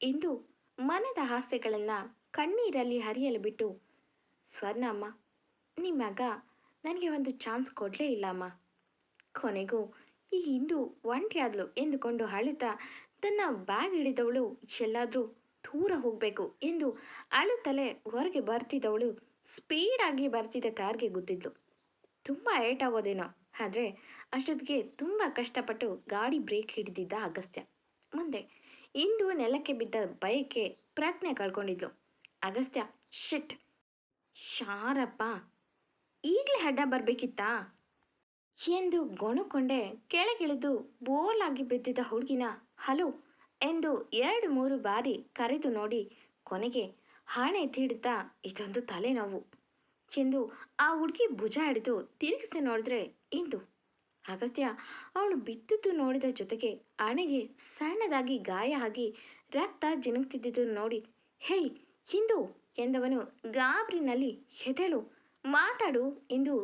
ಇಂದು ಮನದ ಹಾಸ್ಯಗಳನ್ನು ಕಣ್ಣೀರಲ್ಲಿ ಹರಿಯಲು ಬಿಟ್ಟು, ಸ್ವರ್ಣಮ್ಮ ನಿಮ್ಮ ನನಗೆ ಒಂದು ಚಾನ್ಸ್ ಕೊಡಲೇ ಇಲ್ಲಮ್ಮ ಕೊನೆಗೂ ಈ ಹಿಂದೂ ಒಂಟಿಯಾದ್ಲು ಎಂದುಕೊಂಡು ಅಳುತ್ತಾ ತನ್ನ ಬ್ಯಾಗ್ ಹಿಡಿದವಳು ಎಲ್ಲಾದರೂ ದೂರ ಹೋಗಬೇಕು ಎಂದು ಅಳುತ್ತಲೇ ಹೊರಗೆ ಬರ್ತಿದ್ದವಳು ಸ್ಪೀಡಾಗಿ ಬರ್ತಿದ್ದ ಕಾರ್ಗೆ ಗುದ್ದಿದ್ಲು. ತುಂಬ ಏಟಾಗೋದೇನೋ ಆದರೆ ಅಷ್ಟೊತ್ತಿಗೆ ತುಂಬ ಕಷ್ಟಪಟ್ಟು ಗಾಡಿ ಬ್ರೇಕ್ ಹಿಡಿದಿದ್ದ ಅಗಸ್ತ್ಯ. ಮುಂದೆ ಇಂದು ನೆಲಕ್ಕೆ ಬಿದ್ದ ಬಯಕೆ ಪ್ರಜ್ಞೆ ಕಳ್ಕೊಂಡಿದ್ಲು. ಅಗಸ್ತ್ಯ, ಶಿಟ್, ಶಾರಪ್ಪ, ಈಗಲೇ ಅಡ್ಡ ಬರಬೇಕಿತ್ತಾ? ಎಂದು ಗೊಣಕೊಂಡೆ ಕೆಳಗಿಳಿದು ಬೋಲಾಗಿ ಬಿದ್ದಿದ್ದ ಹುಡುಗಿನ ಹಲೋ ಎಂದು ಎರಡು ಮೂರು ಬಾರಿ ಕರೆದು ನೋಡಿ ಕೊನೆಗೆ ಹಣೆ ತೀಡುತ್ತಾ ಇದೊಂದು ತಲೆನೋವು. ಎಂದು ಆ ಹುಡುಗಿ ಭುಜ ಹಿಡಿದು ತಿರುಗಿಸಿ ನೋಡಿದ್ರೆ ಇಂದು ಅಗಸ್ತ್ಯ, ಅವಳು ಬಿದ್ದುದು ನೋಡಿದ ಜೊತೆಗೆ ಹಣೆಗೆ ಸಣ್ಣದಾಗಿ ಗಾಯ ಆಗಿ ರಕ್ತ ಜಿನುಗ್ತಿದ್ದುದು ನೋಡಿ, ಹೇಯ್, ಹಿಂದು! ಎಂದವನು ಗಾಬ್ರಿನಲ್ಲಿ ಹೆದಳು. ಮಾತಾಡು ಎಂದು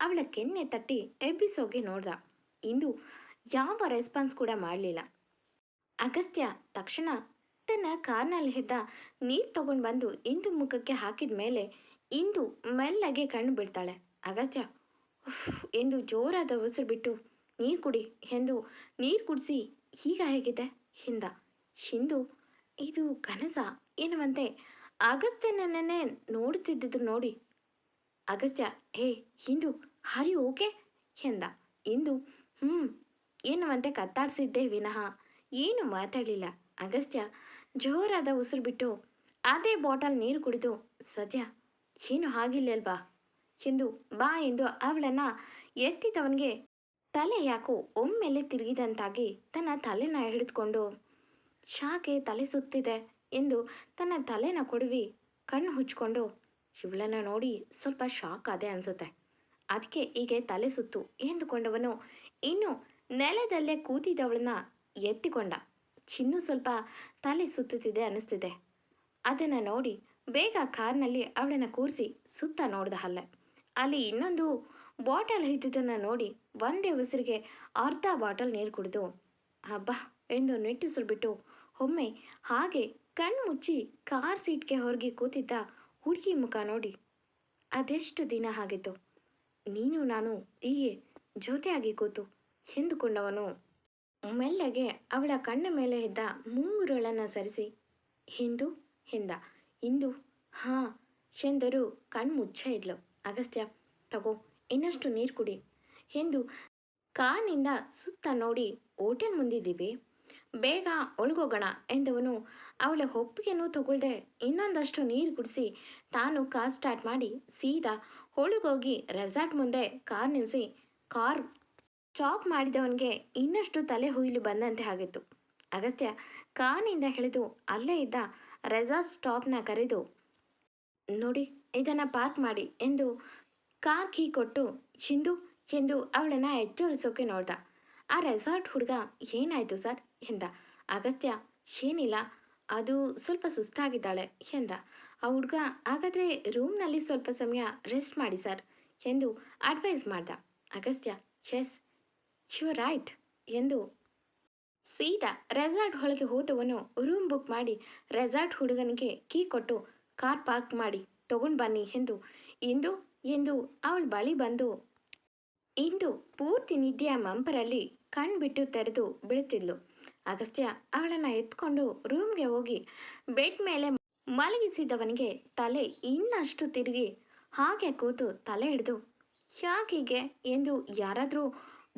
ಅವಳ ಕೆನ್ನೆ ತಟ್ಟಿ ಎಬ್ಬಿಸೋಗೆ ನೋಡ್ದ. ಇಂದು ಯಾವ ರೆಸ್ಪಾನ್ಸ್ ಕೂಡ ಮಾಡಲಿಲ್ಲ. ಅಗಸ್ತ್ಯ ತಕ್ಷಣ ತನ್ನ ಕಾರ್ನಲ್ಲಿ ಹೆದ್ದ ನೀರು ತಗೊಂಡು ಬಂದು ಇಂದು ಮುಖಕ್ಕೆ ಹಾಕಿದ ಮೇಲೆ ಇಂದು ಮೆಲ್ಲಗೆ ಕಣ್ಣು ಬಿಡ್ತಾಳೆ ಅಗಸ್ತ್ಯ ಎಂದು ಜೋರಾದ ಉಸಿರು ಬಿಟ್ಟು, ನೀರು ಕುಡಿ ಎಂದು ನೀರು ಕುಡಿಸಿ ಈಗ ಹೇಗಿದೆ? ಹಿಂದ ಹಿಂದು ಇದು ಕನಸ ಏನುವಂತೆ ಅಗಸ್ತ್ಯ ನನ್ನನ್ನೇ ನೋಡುತ್ತಿದ್ದುದು ನೋಡಿ. ಅಗಸ್ತ್ಯ, ಹೇ ಹಿಂದು ಹರಿ ಓಕೆ? ಎಂದ, ಇಂದು ಹ್ಞೂ ಎನ್ನುವಂತೆ ಕತ್ತಾಡಿಸಿದ್ದೇ ವಿನಃ, ಏನು ಮಾತಾಡಲಿಲ್ಲ. ಅಗಸ್ತ್ಯ ಜೋರಾದ ಉಸಿರು ಬಿಟ್ಟು, ಅದೇ ಬಾಟಲ್ ನೀರು ಕುಡಿದು, ಸದ್ಯ, ಏನು ಆಗಿಲ್ಲಲ್ವಾ ಎಂದು ಬಾ ಎಂದು ಅವಳನ್ನು ಎತ್ತಿದವನಿಗೆ ತಲೆ ಯಾಕೋ ಒಮ್ಮೆಲೆ ತಿರುಗಿದಂತಾಗಿ ತನ್ನ ತಲೆನ ಹಿಡಿದುಕೊಂಡು ಶಾಕೆ ತಲೆ ಸುತ್ತಿದೆ ಎಂದು ತನ್ನ ತಲೆನ ಕೊಡುವಿ ಕಣ್ಣು ಹುಚ್ಚಿಕೊಂಡು, ಇವಳನ್ನು ನೋಡಿ ಸ್ವಲ್ಪ ಶಾಕ್ ಅದೇ ಅನಿಸುತ್ತೆ. ಅದಕ್ಕೆ ಹೀಗೆ ತಲೆ ಸುತ್ತು ಎಂದುಕೊಂಡವನು. ಇನ್ನು ನೆಲದಲ್ಲೇ ಕೂತಿದ್ದವಳನ್ನ ಎತ್ತಿಕೊಂಡ. ಚಿನ್ನು ಸ್ವಲ್ಪ ತಲೆ ಸುತ್ತುತ್ತಿದೆ ಅನಿಸ್ತಿದೆ ಅದನ್ನು ನೋಡಿ ಬೇಗ ಕಾರ್ನಲ್ಲಿ ಅವಳನ್ನು ಕೂರಿಸಿ ಸುತ್ತ ನೋಡ್ದ ಅಲ್ಲೇ ಅಲ್ಲಿ ಇನ್ನೊಂದು ಬಾಟಲ್ ಇದ್ದುದನ್ನು ನೋಡಿ ಒಂದೇ ಉಸಿರಿಗೆ ಅರ್ಧ ಬಾಟಲ್ ನೀರು ಕುಡಿದು ಹಬ್ಬ ಎಂದು ನಿಟ್ಟುಸಿರು ಬಿಟ್ಟು ಒಮ್ಮೆ ಹಾಗೆ ಕಣ್ಣು ಮುಚ್ಚಿ ಕಾರ್ ಸೀಟ್ಗೆ ಹೊರಗೆ ಕೂತಿದ್ದ ಹುಡುಗಿ ಮುಖ ನೋಡಿ. ಅದೆಷ್ಟು ದಿನ ಆಗಿತ್ತು? ನೀನು ನಾನು ಹೀಗೆ ಜೊತೆಯಾಗಿ ಕೂತು ಎಂದುಕೊಂಡವನು. ಮೆಲ್ಲಗೆ ಅವಳ ಕಣ್ಣ ಮೇಲೆ ಇದ್ದ ಮುಂಗುರುಗಳನ್ನು ಸರಿಸಿ, ಹಿಂದು, ಎಂದ. ಇಂದು, ಹಾಂ, ಎಂದರು ಕಣ್ಮುಚ್ಚ ಇದ್ಲು. ಅಗಸ್ತ್ಯ, ತಗೋ, ಇನ್ನಷ್ಟು ನೀರು ಕುಡಿ, ಎಂದು ಕಾನಿಂದ ಸುತ್ತ ನೋಡಿ ಹೋಟೆಲ್ ಮುಂದಿದ್ದೀವಿ. ಬೇಗ ಒಳಗೋಗೋಣ ಎಂದವನು ಅವಳ ಒಪ್ಪಿಗೆನೂ ತಗೊಳ್ದೆ ಇನ್ನೊಂದಷ್ಟು ನೀರು ಕುಡಿಸಿ ತಾನು ಕಾರ್ ಸ್ಟಾರ್ಟ್ ಮಾಡಿ ಸೀದಾ ಒಳಗೋಗಿ ರೆಸಾರ್ಟ್ ಮುಂದೆ ಕಾರ್ ನಿಲ್ಲಿಸಿ ಕಾರ್ ಸ್ಟಾಪ್ ಮಾಡಿದವನಿಗೆ ಇನ್ನಷ್ಟು ತಲೆ ಹುಯಿಲು ಬಂದಂತೆ ಆಗಿತ್ತು. ಅಗಸ್ತ್ಯ ಕಾನಿಂದ ಹಿಡಿದು ಅಲ್ಲೇ ಇದ್ದ ರೆಸಾರ್ಟ್ ಸ್ಟಾಪ್ನ ಕರೆದು, ನೋಡಿ ಇದನ್ನು ಪಾರ್ಕ್ ಮಾಡಿ ಎಂದು ಕಾರ್ ಕೀ ಕೊಟ್ಟು ಚಿಂದು ಎಂದು ಅವಳನ್ನು ಎಚ್ಚರಿಸೋಕೆ ನೋಡ್ದ. ಆ ರೆಸಾರ್ಟ್ ಹುಡುಗ ಏನಾಯಿತು ಸರ್ ಎಂದ. ಅಗಸ್ತ್ಯ, ಏನಿಲ್ಲ. ಅದು ಸ್ವಲ್ಪ ಸುಸ್ತಾಗಿದ್ದಾಳೆ. ಎಂದ. ಆ ಹುಡುಗ, ಹಾಗಾದರೆ ರೂಮ್ನಲ್ಲಿ ಸ್ವಲ್ಪ ಸಮಯ ರೆಸ್ಟ್ ಮಾಡಿ ಸರ್ ಎಂದು ಅಡ್ವೈಸ್ ಮಾಡ್ದ. ಅಗಸ್ತ್ಯ ಎಸ್ ಶು ರೈಟ್ ಎಂದು ಸೀದಾ ರೆಸಾರ್ಟ್ ಒಳಗೆ ಹೋದವನು ರೂಮ್ ಬುಕ್ ಮಾಡಿ ರೆಸಾರ್ಟ್ ಹುಡುಗನಿಗೆ ಕೀ ಕೊಟ್ಟು ಕಾರ್ ಪಾರ್ಕ್ ಮಾಡಿ. ತಗೊಂಡು ಬನ್ನಿ ಎಂದು ಇಂದು ಎಂದು ಅವಳ ಬಳಿ ಬಂದು. ಇಂದು ಪೂರ್ತಿ ನಿದ್ದೆಯ ಮಂಪರಲ್ಲಿ ಕಣ್ಬಿಟ್ಟು ತೆರೆದು ಬಿಡುತ್ತಿದ್ಲು ಅಗಸ್ತ್ಯ ಅವಳನ್ನು ಎತ್ಕೊಂಡು ರೂಮ್ಗೆ ಹೋಗಿ ಬೆಡ್ ಮೇಲೆ ಮಲಗಿಸಿದವನಿಗೆ ತಲೆ ಇನ್ನಷ್ಟು ತಿರುಗಿ ಹಾಗೆ ಕೂತು ತಲೆ ಹಿಡಿದು ಯಾಕೀಗೆ ಎಂದು ಯಾರಾದರೂ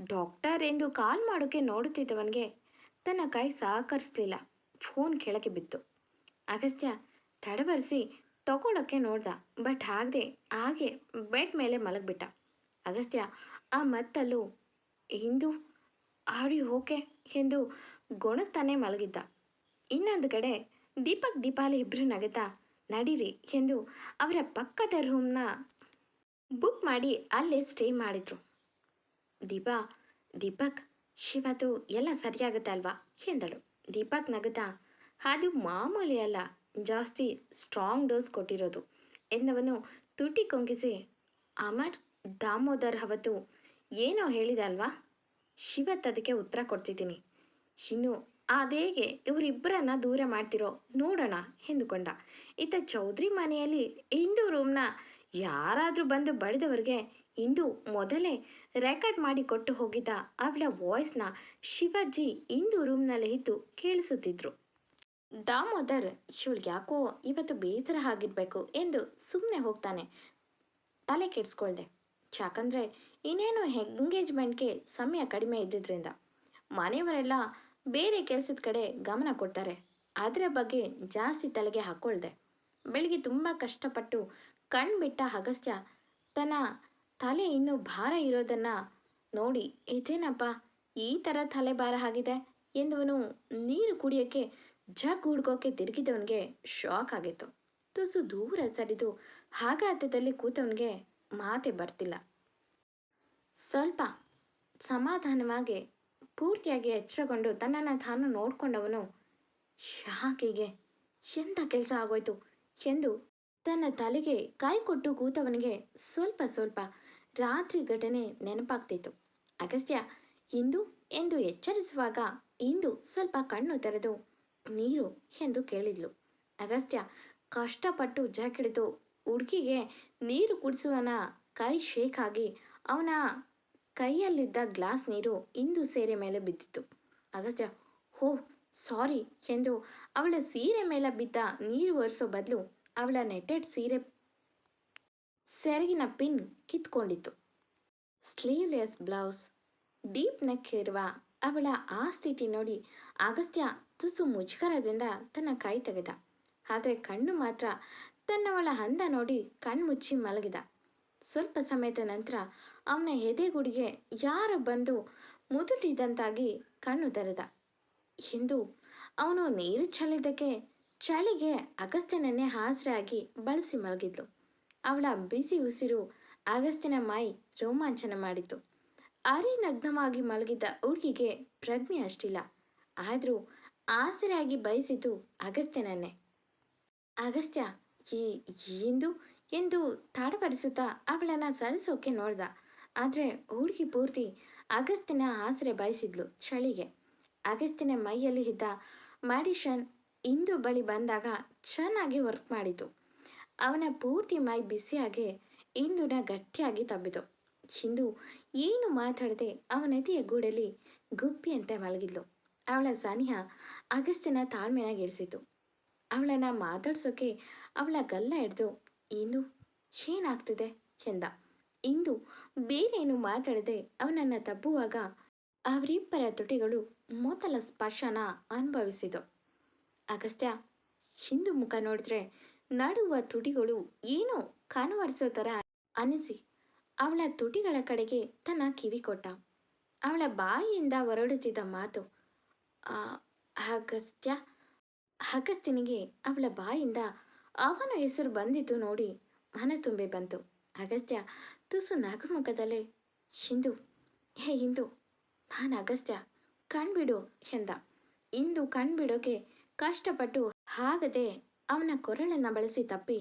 ಡಾಕ್ಟರ್ ಎಂದು ಕಾಲ್ ಮಾಡೋಕ್ಕೆ ನೋಡುತ್ತಿದ್ದವನಿಗೆ ತನ್ನ ಕೈ ಸಹಕರಿಸಲಿಲ್ಲ. ಫೋನ್ ಕೆಳಗೆ ಬಿತ್ತು. ಅಗಸ್ತ್ಯ ತಡಬರಿಸಿ ತಗೊಳ್ಳೋಕ್ಕೆ ನೋಡ್ದ. ಬಟ್ ಆಗದೆ, ಹಾಗೆ ಬೆಡ್ ಮೇಲೆ ಮಲಗಿಬಿಟ್ಟ. ಅಗಸ್ತ್ಯ, ಆ ಮತ್ತಲ್ಲೂ ಹಿಂದೂ ಆಡಿ ಓಕೆ ಎಂದು ಗೊಣಗ್ತಾನೆ ಮಲಗಿದ್ದ. ಇನ್ನೊಂದು ಕಡೆ, ದೀಪಕ್, ದೀಪಾಲಿ ಇಬ್ಬರು ನಗುತ್ತಾ, ನಡೀರಿ ಎಂದು ಅವರ ಪಕ್ಕದ ರೂಮ್ನ ಬುಕ್ ಮಾಡಿ ಅಲ್ಲೇ ಸ್ಟೇ ಮಾಡಿದ್ರು. ದೀಪಾ, ದೀಪಕ್, ಶಿವದು ಎಲ್ಲ ಸರಿಯಾಗುತ್ತೆ ಅಲ್ವಾ? ಎಂದಳು. ದೀಪಕ್ ನಗುತ್ತಾ, ಅದು ಮಾಮೂಲಿ ಅಲ್ಲ. ಜಾಸ್ತಿ ಸ್ಟ್ರಾಂಗ್ ಡೋಸ್ ಕೊಟ್ಟಿರೋದು. ಎಂದವನು ತುಟಿ ಕೊಂಕಿಸಿ ಅಮರ್ ದಾಮೋದರ್ ಅವತ್ತು ಏನೋ ಹೇಳಿದೆ ಅಲ್ವಾ? ಶಿವತ್ ಅದಕ್ಕೆ ಉತ್ತರ ಕೊಡ್ತಿದ್ದೀನಿ. ಇನ್ನು ಅದೇಗೆ ಇವರಿಬ್ಬರನ್ನ ದೂರ ಮಾಡ್ತಿರೋ ನೋಡೋಣ ಎಂದುಕೊಂಡ. ಇತ್ತ ಚೌಧರಿ ಮನೆಯಲ್ಲಿ ಇಂದು ರೂಮ್ನ ಯಾರಾದರೂ ಬಂದು ಬಡಿದವರಿಗೆ ಇಂದು ಮೊದಲೇ ರೆಕಾರ್ಡ್ ಮಾಡಿ ಕೊಟ್ಟು ಹೋಗಿದ್ದ ಅವಳ ವಾಯ್ಸ್ನ ಶಿವಾಜಿ ಇಂದು ರೂಮ್ನಲ್ಲಿ ಇದ್ದು ಕೇಳಿಸುತ್ತಿದ್ರು. ದಾಮೋದರ್ ಇವಳಿಗೆ ಯಾಕೋ ಇವತ್ತು ಬೇಸರ ಆಗಿರ್ಬೇಕು ಎಂದು ಸುಮ್ಮನೆ ಹೋಗ್ತಾನೆ. ತಲೆ ಕೆಡಿಸ್ಕೊಳ್ದೆ. ಯಾಕಂದರೆ ಇನ್ನೇನು ಎಂಗೇಜ್ಮೆಂಟ್ಗೆ ಸಮಯ ಕಡಿಮೆ ಇದ್ದಿದ್ರಿಂದ. ಮನೆಯವರೆಲ್ಲ ಬೇರೆ ಕೆಲಸದ ಕಡೆ ಗಮನ ಕೊಡ್ತಾರೆ. ಅದರ ಬಗ್ಗೆ ಜಾಸ್ತಿ ತಲೆಗೆ ಹಾಕ್ಕೊಳ್ದೆ ಬೆಳಿಗ್ಗೆ ತುಂಬ ಕಷ್ಟಪಟ್ಟು ಕಣ್ಬಿಟ್ಟ ಅಗಸ್ತ್ಯ ತನ್ನ ತಲೆ ಇನ್ನೂ ಭಾರ ಇರೋದನ್ನ ನೋಡಿ, ಇದೇನಪ್ಪ, ಈ ಥರ ತಲೆ ಭಾರ ಆಗಿದೆ? ಎಂದವನು ನೀರು ಕುಡಿಯೋಕ್ಕೆ ಜಗ್ ಹುಡ್ಕೋಕೆ ತಿರುಗಿದವನಿಗೆ ಶಾಕ್ ಆಗಿತ್ತು. ತುಸು ದೂರ ಸರಿದು ಆಘಾತದಲ್ಲಿ ಕೂತವನಿಗೆ ಮಾತೆ ಬರ್ತಿಲ್ಲ. ಸ್ವಲ್ಪ ಸಮಾಧಾನವಾಗಿ ಪೂರ್ತಿಯಾಗಿ ಎಚ್ಚರಗೊಂಡು ತನ್ನನ್ನು ತಾನು ನೋಡ್ಕೊಂಡವನು, ಯಾಕೀಗೆ? ಎಂಥ ಕೆಲಸ ಆಗೋಯ್ತು? ಎಂದು ತನ್ನ ತಲೆಗೆ ಕೈ ಕೊಟ್ಟು ಕೂತವನಿಗೆ ಸ್ವಲ್ಪ ಸ್ವಲ್ಪ ರಾತ್ರಿ ಘಟನೆ ನೆನಪಾಗ್ತಿತ್ತು. ಅಗಸ್ತ್ಯ, ಇಂದು? ಎಂದು ಎಚ್ಚರಿಸುವಾಗ ಇಂದು ಸ್ವಲ್ಪ ಕಣ್ಣು ತೆರೆದು ನೀರು ಎಂದು ಕೇಳಿದ್ಲು. ಅಗಸ್ತ್ಯ ಕಷ್ಟಪಟ್ಟು ಜಾಕಿಡಿತು ಹುಡುಗಿಗೆ ನೀರು ಕುಡಿಸುವನ ಕೈ ಶೇಕ್ ಆಗಿ ಅವನ ಕೈಯಲ್ಲಿದ್ದ ಗ್ಲಾಸ್ ನೀರು ಇಂದು ಸೀರೆ ಮೇಲೆ ಬಿದ್ದಿತ್ತು. ಅಗಸ್ತ್ಯ, ಹೋ, ಸಾರಿ ಎಂದು ಅವಳ ಸೀರೆ ಮೇಲೆ ಬಿದ್ದ ನೀರು ಒರೆಸೋ ಬದಲು ಅವಳ ನೆಟ್ಟೆಡ್ ಸೀರೆ ಸೆರಗಿನ ಪಿನ್ ಕಿತ್ಕೊಂಡಿತ್ತು. ಸ್ಲೀವ್ಲೆಸ್ ಬ್ಲೌಸ್ ಡೀಪ್ ನೆಕ್ ಇರುವ ಅವಳ ಆ ಸ್ಥಿತಿ ನೋಡಿ ಅಗಸ್ತ್ಯ ತುಸು ಮುಜುಗರದಿಂದ ತನ್ನ ಕೈ ತೆಗೆದ. ಆದರೆ ಕಣ್ಣು ಮಾತ್ರ ತನ್ನವಳ ಹಂದ ನೋಡಿ ಕಣ್ಮುಚ್ಚಿ ಮಲಗಿದ. ಸ್ವಲ್ಪ ಸಮಯದ ನಂತರ ಅವನ ಎದೆಗುಡಿಗೆ ಯಾರು ಬಂದು ಮುದುಟಿದಂತಾಗಿ ಕಣ್ಣು ತೆರೆದ. ಎಂದು ಅವನು ನೀರು ಚಲಿದಕ್ಕೆ ಚಳಿಗೆ ಅಗಸ್ತ್ಯನನ್ನೇ ಹಾಸರಾಗಿ ಬಳಸಿ ಮಲಗಿದ್ಲು. ಅವಳ ಬಿಸಿ ಉಸಿರು ಅಗಸ್ತ್ಯನ ಮೈ ರೋಮಾಂಚನ ಮಾಡಿತು ಅರಿನಗ್ನವಾಗಿ ಮಲಗಿದ್ದ ಹುಡುಗಿಗೆ ಪ್ರಜ್ಞೆ ಅಷ್ಟಿಲ್ಲ. ಆದರೂ ಆಸರೆಯಾಗಿ ಬಯಸಿದ್ದು ಅಗಸ್ತ್ಯನನ್ನೇ. ಅಗಸ್ತ್ಯ, ಈ ಎಂದು ಎಂದು ತಾಡಪಡಿಸುತ್ತಾ ಅವಳನ್ನು ಸರಿಸೋಕೆ ನೋಡ್ದ. ಆದರೆ ಹುಡುಗಿ ಪೂರ್ತಿ ಅಗಸ್ತ್ಯನ ಆಸರೆ ಬಯಸಿದ್ಲು ಚಳಿಗೆ. ಅಗಸ್ತ್ಯನ ಮೈಯಲ್ಲಿ ಇದ್ದ ಮ್ಯಾಡಿಷನ್ ಇಂದು ಬಳಿ ಬಂದಾಗ ಚೆನ್ನಾಗಿ ವರ್ಕ್ ಮಾಡಿತು ಅವನ ಪೂರ್ತಿ ಮೈ ಬಿಸಿಯಾಗಿ, ಇಂದುನ ಗಟ್ಟಿಯಾಗಿ ತಬ್ಬಿತು ಹಿಂದು ಏನು ಮಾತಾಡದೆ ಅವನತಿಯ ಗೂಡಲ್ಲಿ ಅಂತ ಮಲಗಿದ್ಲು. ಅವಳ ಸನಿಹ ಅಗಸ್ತ್ಯನ ತಾಳ್ಮೆನಾಗಿರಿಸಿತು ಅವಳನ್ನ ಮಾತಾಡ್ಸೋಕೆ ಅವಳ ಗಲ್ಲ ಹಿಡ್ದು ಇಂದು ಏನಾಗ್ತಿದೆ? ಎಂದ. ಇಂದು ಬೇರೇನು ಮಾತಾಡದೆ ಅವನನ್ನ ತಬ್ಬುವಾಗ ಅವರಿಬ್ಬರ ತುಟಿಗಳು ಮೊದಲ ಸ್ಪರ್ಶನ ಅನುಭವಿಸಿತು ಅಗಸ್ತ್ಯ, ಹಿಂದು ಮುಖ ನೋಡಿದ್ರೆ ನಡುವ ತುಟಿಗಳು ಏನೋ ಕನವರಿಸೋ ಥರ ಅನಿಸಿ ಅವಳ ತುಟಿಗಳ ಕಡೆಗೆ ತನ್ನ ಕಿವಿ ಕೊಟ್ಟ. ಅವಳ ಬಾಯಿಯಿಂದ ಹೊರಡುತ್ತಿದ್ದ ಮಾತು "ಆ, ಅಗಸ್ತ್ಯ ಅಗಸ್ತ್ಯನಿಗೆ ಅವಳ ಬಾಯಿಂದ ಅವನ ಹೆಸರು ಬಂದಿದ್ದು ನೋಡಿ ಮನ ತುಂಬಿ ಬಂತು. ಅಗಸ್ತ್ಯ ತುಸು ನಗುಮುಖದಲ್ಲೇ ಹಿಂದು ಹೇ ಇಂದು ನಾನು ಅಗಸ್ತ್ಯ ಕಣ್ಬಿಡು ಎಂದ. ಇಂದು ಕಣ್ಬಿಡೋಕೆ ಕಷ್ಟಪಟ್ಟು ಹಾಗದೆ ಅವನ ಕೊರಳನ್ನು ಬಳಸಿ ತಪ್ಪಿ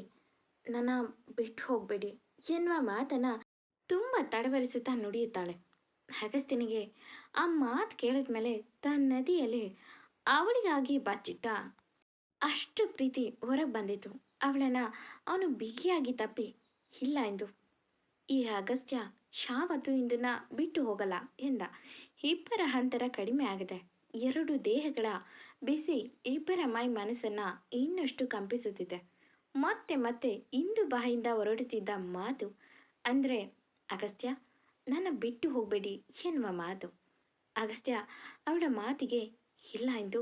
ನನ್ನ ಬಿಟ್ಟು ಹೋಗಬೇಡಿ ಎನ್ನುವ ಮಾತನ್ನ ತುಂಬ ತಡವರಿಸುತ್ತಾ ನುಡಿಯುತ್ತಾಳೆ. ಅಗಸ್ತಿನಿಗೆ ಆ ಮಾತು ಕೇಳಿದ್ಮೇಲೆ ತನ್ನ ನದಿಯಲ್ಲಿ ಅವಳಿಗಾಗಿ ಬಚ್ಚಿಟ್ಟ ಅಷ್ಟು ಪ್ರೀತಿ ಹೊರಗೆ ಬಂದಿತು ಅವಳನ್ನು ಅವನು ಬಿಗಿಯಾಗಿ ತಪ್ಪಿ, ಇಲ್ಲ ಎಂದು ಈ ಅಗಸ್ತ್ಯ ಶಾವತ್ತು ಇಂದನ ಬಿಟ್ಟು ಹೋಗಲ್ಲ ಎಂದ. ಇಬ್ಬರ ಅಂತರ ಕಡಿಮೆ ಆಗಿದೆ. ಎರಡು ದೇಹಗಳ ಬಿಸಿ ಇಬ್ಬರ ಮೈ ಮನಸ್ಸನ್ನು ಇನ್ನಷ್ಟು ಕಂಪಿಸುತ್ತಿದೆ. ಮತ್ತೆ ಮತ್ತೆ ಇಂದು ಬಾಯಿಂದ ಹೊರಡುತ್ತಿದ್ದ ಮಾತು, ಅಂದರೆ ಅಗಸ್ತ್ಯ, ನನ್ನ ಬಿಟ್ಟು ಹೋಗಬೇಡಿ ಎನ್ನುವ ಮಾತು. ಅಗಸ್ತ್ಯ, ಅವಳ ಮಾತಿಗೆ, ಇಲ್ಲ ಎಂದು.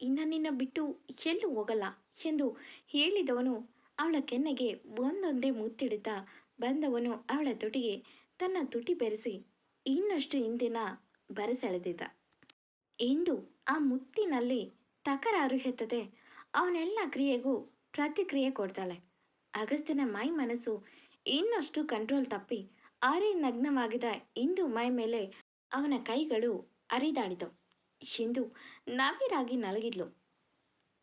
ಇನ್ನು ನಿನ್ನ ಬಿಟ್ಟು ಎಲ್ಲೂ ಹೋಗಲ್ಲ ಎಂದು ಹೇಳಿದವನು ಅವಳ ಕೆನ್ನೆಗೆ ಒಂದೊಂದೇ ಮುತ್ತಿಡುತ್ತಾ ಬಂದವನು ಅವಳ ತುಟಿಗೆ. ತನ್ನ ತುಟಿ ಬೆರೆಸಿ ಇನ್ನಷ್ಟು ಹಿಂದಿನ ಬರಸೆಳೆದಿದ್ದ. ಇಂದು ಆ ಮುತ್ತಿನಲ್ಲಿ ತಕರಾರು ಹೆತ್ತದೆ ಅವನೆಲ್ಲ ಕ್ರಿಯೆಗೂ ಪ್ರತಿಕ್ರಿಯೆ ಕೊಡ್ತಾಳೆ. ಅಗಸ್ತ್ಯನ ಮೈ ಮನಸ್ಸು ಇನ್ನಷ್ಟು ಕಂಟ್ರೋಲ್ ತಪ್ಪಿ ಅರೆ ನಗ್ನವಾಗಿದ ಇಂದು ಮೈ ಮೇಲೆ ಅವನ ಕೈಗಳು ಅರಿದಾಡಿದವು. ಶಿಂದು ನವಿರಾಗಿ ನಲಗಿದ್ಲು.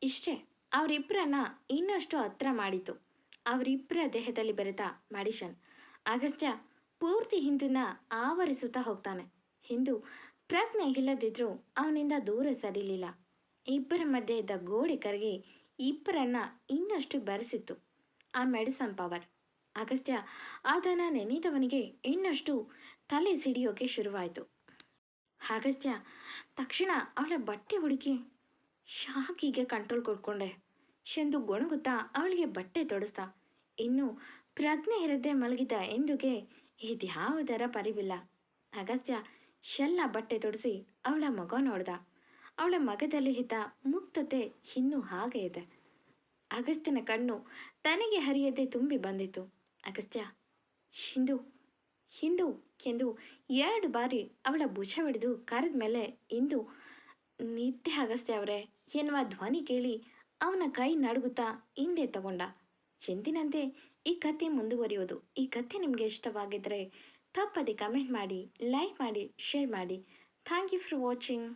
ಇಷ್ಟೇ, ಅವರಿಬ್ಬರನ್ನ ಇನ್ನಷ್ಟು ಹತ್ರ ಮಾಡಿತು ಅವರಿಬ್ಬರ ದೇಹದಲ್ಲಿ ಬೆರೆತ ಮಡಿಷನ್ ಅಗಸ್ತ್ಯ ಪೂರ್ತಿ ಹಿಂದನ್ನ ಆವರಿಸುತ್ತಾ ಹೋಗ್ತಾನೆ. ಹಿಂದು ಪ್ರಜ್ಞೆ ಇಲ್ಲದಿದ್ರೂ ಅವನಿಂದ ದೂರ ಸರಿಲಿಲ್ಲ. ಇಬ್ಬರ ಮಧ್ಯೆ ಇದ್ದ ಗೋಡೆ ಕರಗಿ ಇಬ್ಬರನ್ನ ಇನ್ನಷ್ಟು ಬೆರೆಸಿತ್ತು. ಆ ಮೆಡಿಸನ್ ಪವರ್. ಅಗಸ್ತ್ಯ ಆತನ ನೆನೆದವನಿಗೆ ಇನ್ನಷ್ಟು ತಲೆ ಸಿಡಿಯೋಕೆ ಶುರುವಾಯಿತು. ಅಗಸ್ತ್ಯ ತಕ್ಷಣ ಅವಳ ಬಟ್ಟೆ ಹುಡುಕಿ ಶಾಕಿಗೆ ಕಂಟ್ರೋಲ್ ಕೊಟ್ಕೊಂಡೆ. ಶೆಂದು ಗೊಣಗುತ್ತಾ ಅವಳಿಗೆ ಬಟ್ಟೆ ತೊಡಿಸ್ದ ಇನ್ನು ಪ್ರಜ್ಞೆ ಇರದೆ ಮಲಗಿದ ಎಂದುಗೆ ಇದ್ಯಾವುದರ ಪರಿವಿಲ್ಲ. ಅಗಸ್ತ್ಯ ಶೆಲ್ಲ ಬಟ್ಟೆ ತೊಡಿಸಿ ಅವಳ ಮಗ ನೋಡ್ದ. ಅವಳ ಮಗದಲ್ಲಿ ಇದ್ದ ಮುಕ್ತತೆ ಇನ್ನೂ ಹಾಗೆ ಇದೆ. ಅಗಸ್ತ್ಯನ ಕಣ್ಣು ತನಗೆ ಹರಿಯದೆ ತುಂಬಿ ಬಂದಿತು ಅಗಸ್ತ್ಯ. ಹಿಂದೂ ಹಿಂದು ಎಂದು ಎರಡು ಬಾರಿ ಅವಳ ಭುಜ ಹಿಡಿದು ಕರೆದ ಮೇಲೆ ಇಂದು ನಿದ್ದೆ ಅಗಸ್ತ್ಯ ಅವರೇ, ಎನ್ನುವ ಧ್ವನಿ ಕೇಳಿ ಅವನ ಕೈ ನಡುಗುತ್ತಾ ಹಿಂದೆ ತಗೊಂಡ. ಎಂದಿನಂತೆ ಈ ಕತೆ ಮುಂದುವರಿಯೋದು. ಈ ಕತೆ ನಿಮಗೆ ಇಷ್ಟವಾಗಿದ್ದರೆ ತಪ್ಪದೆ ಕಮೆಂಟ್ ಮಾಡಿ ಲೈಕ್ ಮಾಡಿ ಶೇರ್ ಮಾಡಿ. Thank you for watching